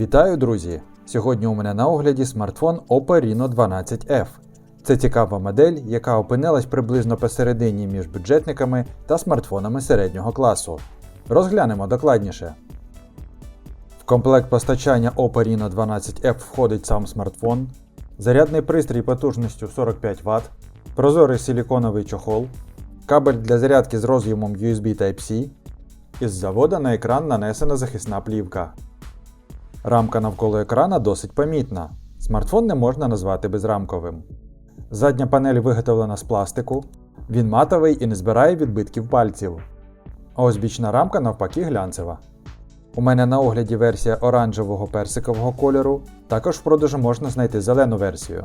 Вітаю, друзі! Сьогодні у мене на огляді смартфон Oppo Reno 12F. Це цікава модель, яка опинилась приблизно посередині між бюджетниками та смартфонами середнього класу. Розглянемо докладніше. В комплект постачання Oppo Reno 12F входить сам смартфон, зарядний пристрій потужністю 45 Вт, прозорий силіконовий чохол, кабель для зарядки з роз'ємом USB Type-C. Із завода на екран нанесена захисна плівка. Рамка навколо екрана досить помітна. Смартфон не можна назвати безрамковим. Задня панель виготовлена з пластику, він матовий і не збирає відбитків пальців. А ось бічна рамка навпаки глянцева. У мене на огляді версія оранжевого персикового кольору, також в продажу можна знайти зелену версію.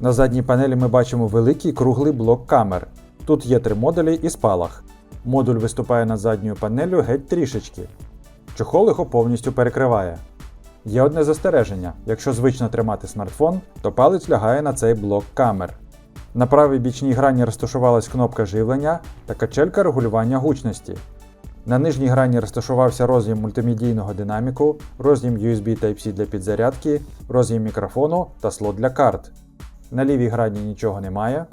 На задній панелі ми бачимо великий круглий блок камер. Тут є три модулі і спалах. Модуль виступає над задньою панеллю геть трішечки. Чохол його повністю перекриває. Є одне застереження: якщо звично тримати смартфон, то палець лягає на цей блок камер. На правій бічній грані розташувалась кнопка живлення та качелька регулювання гучності. На нижній грані розташувався роз'єм мультимедійного динаміку, роз'єм USB Type-C для підзарядки, роз'єм мікрофону та слот для карт. На лівій грані нічого немає.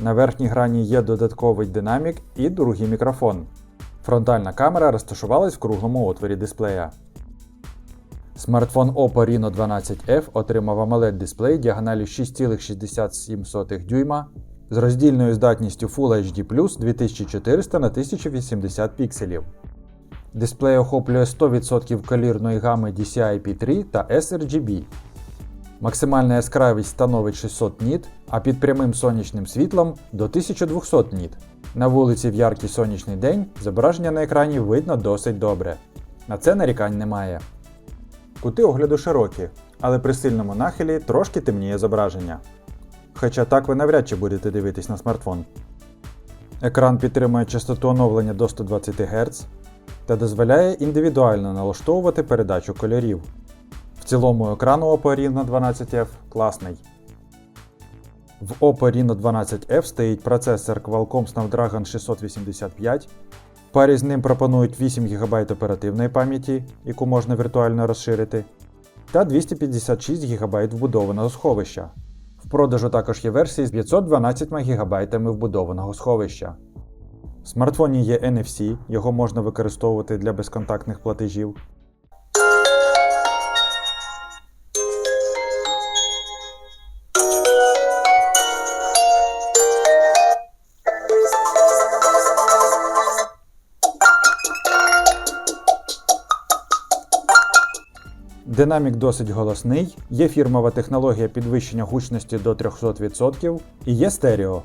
На верхній грані є додатковий динамік і другий мікрофон. Фронтальна камера розташувалась в круглому отворі дисплея. Смартфон Oppo Reno 12F отримав AMOLED дисплей діагоналю 6,67 дюйма з роздільною здатністю Full HD 2400 на 1080 пікселів. Дисплей охоплює 100% колірної гами DCI-P3 та sRGB. Максимальна яскравість становить 600 ніт, а під прямим сонячним світлом до 1200 ніт. На вулиці в яркий сонячний день зображення на екрані видно досить добре. На це нарікань немає. Кути огляду широкі, але при сильному нахилі трошки темніє зображення. Хоча так ви навряд чи будете дивитись на смартфон. Екран підтримує частоту оновлення до 120 Гц та дозволяє індивідуально налаштовувати передачу кольорів. В цілому екран у Oppo Reno 12F класний. В Oppo Reno 12F стоїть процесор Qualcomm Snapdragon 685. Парі з ним пропонують 8 ГБ оперативної пам'яті, яку можна віртуально розширити, та 256 ГБ вбудованого сховища. В продажу також є версії з 512 ГБ вбудованого сховища. В смартфоні є NFC, його можна використовувати для безконтактних платежів. Динамік досить голосний, є фірмова технологія підвищення гучності до 300% і є стерео.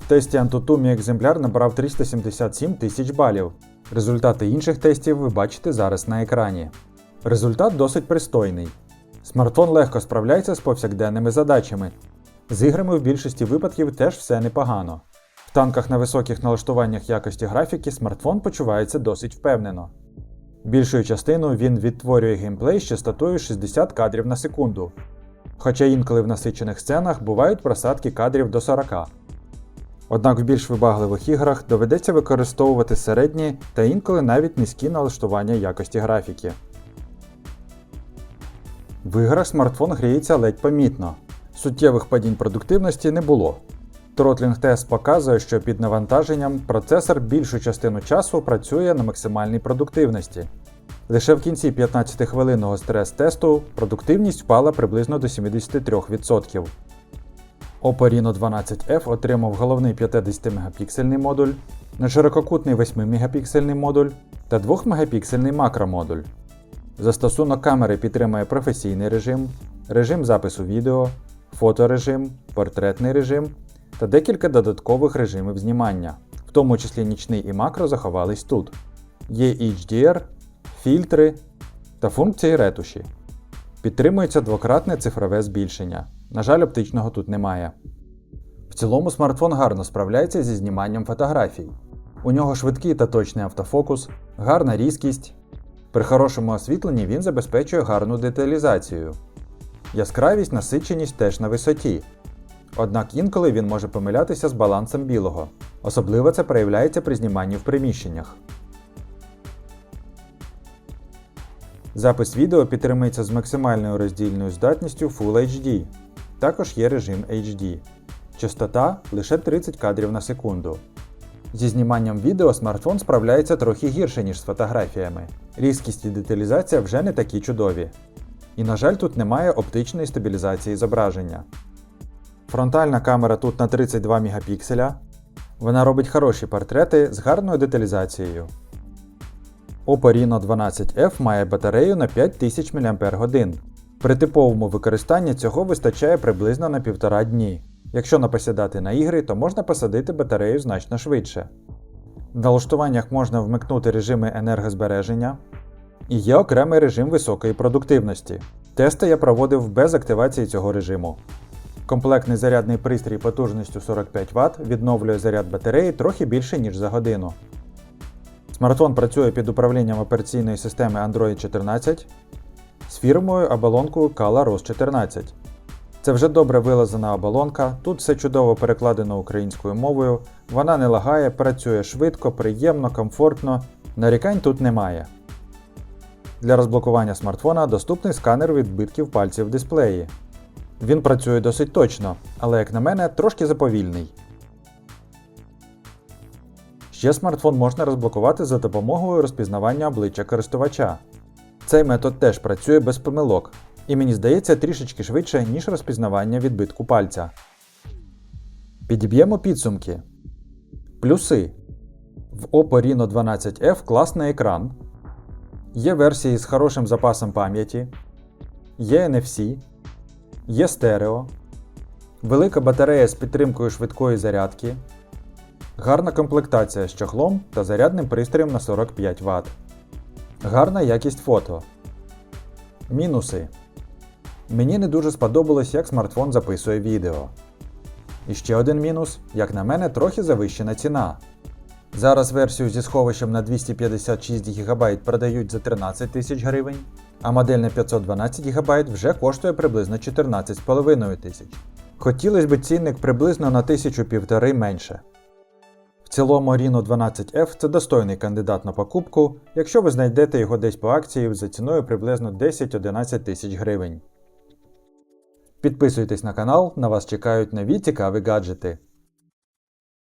В тесті Antutu екземпляр набрав 377 тисяч балів. Результати інших тестів ви бачите зараз на екрані. Результат досить пристойний. Смартфон легко справляється з повсякденними задачами. З іграми в більшості випадків теж все непогано. В танках на високих налаштуваннях якості графіки смартфон почувається досить впевнено. Більшою частиною він відтворює геймплей з частотою 60 кадрів на секунду. Хоча інколи в насичених сценах бувають просадки кадрів до 40. Однак в більш вибагливих іграх доведеться використовувати середні та інколи навіть низькі налаштування якості графіки. В іграх смартфон гріється ледь помітно. Суттєвих падінь продуктивності не було. Тротлінг тест показує, що під навантаженням процесор більшу частину часу працює на максимальній продуктивності. Лише в кінці 15-хвилинного стрес-тесту продуктивність впала приблизно до 73%. Oppo Reno 12F отримав головний 50-мегапіксельний модуль, неширококутний 8-мегапіксельний модуль та 2-мегапіксельний макромодуль. Застосунок камери підтримує професійний режим, режим запису відео, фоторежим, портретний режим та декілька додаткових режимів знімання, в тому числі нічний і макро заховались тут. Є HDR, фільтри та функції ретуші. Підтримується двократне цифрове збільшення. На жаль, оптичного тут немає. В цілому смартфон гарно справляється зі зніманням фотографій. У нього швидкий та точний автофокус, гарна різкість. При хорошому освітленні він забезпечує гарну деталізацію. Яскравість, насиченість теж на висоті. Однак інколи він може помилятися з балансом білого. Особливо це проявляється при зніманні в приміщеннях. Запис відео підтримується з максимальною роздільною здатністю Full HD. Також є режим HD. Частота лише 30 кадрів на секунду. Зі зніманням відео смартфон справляється трохи гірше, ніж з фотографіями. Різкість і деталізація вже не такі чудові. І, на жаль, тут немає оптичної стабілізації зображення. Фронтальна камера тут на 32 мегапікселя. Вона робить хороші портрети з гарною деталізацією. Oppo Reno 12F має батарею на 5000 мАч. При типовому використанні цього вистачає приблизно на півтора дні. Якщо напосідати на ігри, то можна посадити батарею значно швидше. В налаштуваннях можна вмикнути режими енергозбереження. І є окремий режим високої продуктивності. Тести я проводив без активації цього режиму. Комплектний зарядний пристрій потужністю 45 Вт відновлює заряд батареї трохи більше, ніж за годину. Смартфон працює під управлінням операційної системи Android 14 з фірмою оболонкою Kala ROS 14. Це вже добре вилазена оболонка, тут все чудово перекладено українською мовою, вона не лагає, працює швидко, приємно, комфортно, нарікань тут немає. Для розблокування смартфона доступний сканер відбитків пальців в дисплеї. Він працює досить точно, але, як на мене, трошки заповільний. Ще смартфон можна розблокувати за допомогою розпізнавання обличчя користувача. Цей метод теж працює без помилок, і мені здається трішечки швидше, ніж розпізнавання відбитку пальця. Підіб'ємо підсумки. Плюси. В Oppo Reno 12F класний екран. Є версії з хорошим запасом пам'яті. Є NFC. Є стерео. Велика батарея з підтримкою швидкої зарядки. Гарна комплектація з чохлом та зарядним пристроєм на 45 Вт. Гарна якість фото. Мінуси. Мені не дуже сподобалось, як смартфон записує відео. І ще один мінус, як на мене, трохи завищена ціна. Зараз версію зі сховищем на 256 ГБ продають за 13 тисяч гривень, а модель на 512 ГБ вже коштує приблизно 14,5 тисяч. Хотілося б цінник приблизно на тисячу півтори менше. В цілому Reno 12F це достойний кандидат на покупку, якщо ви знайдете його десь по акції за ціною приблизно 10-11 тисяч гривень. Підписуйтесь на канал, на вас чекають нові цікаві гаджети.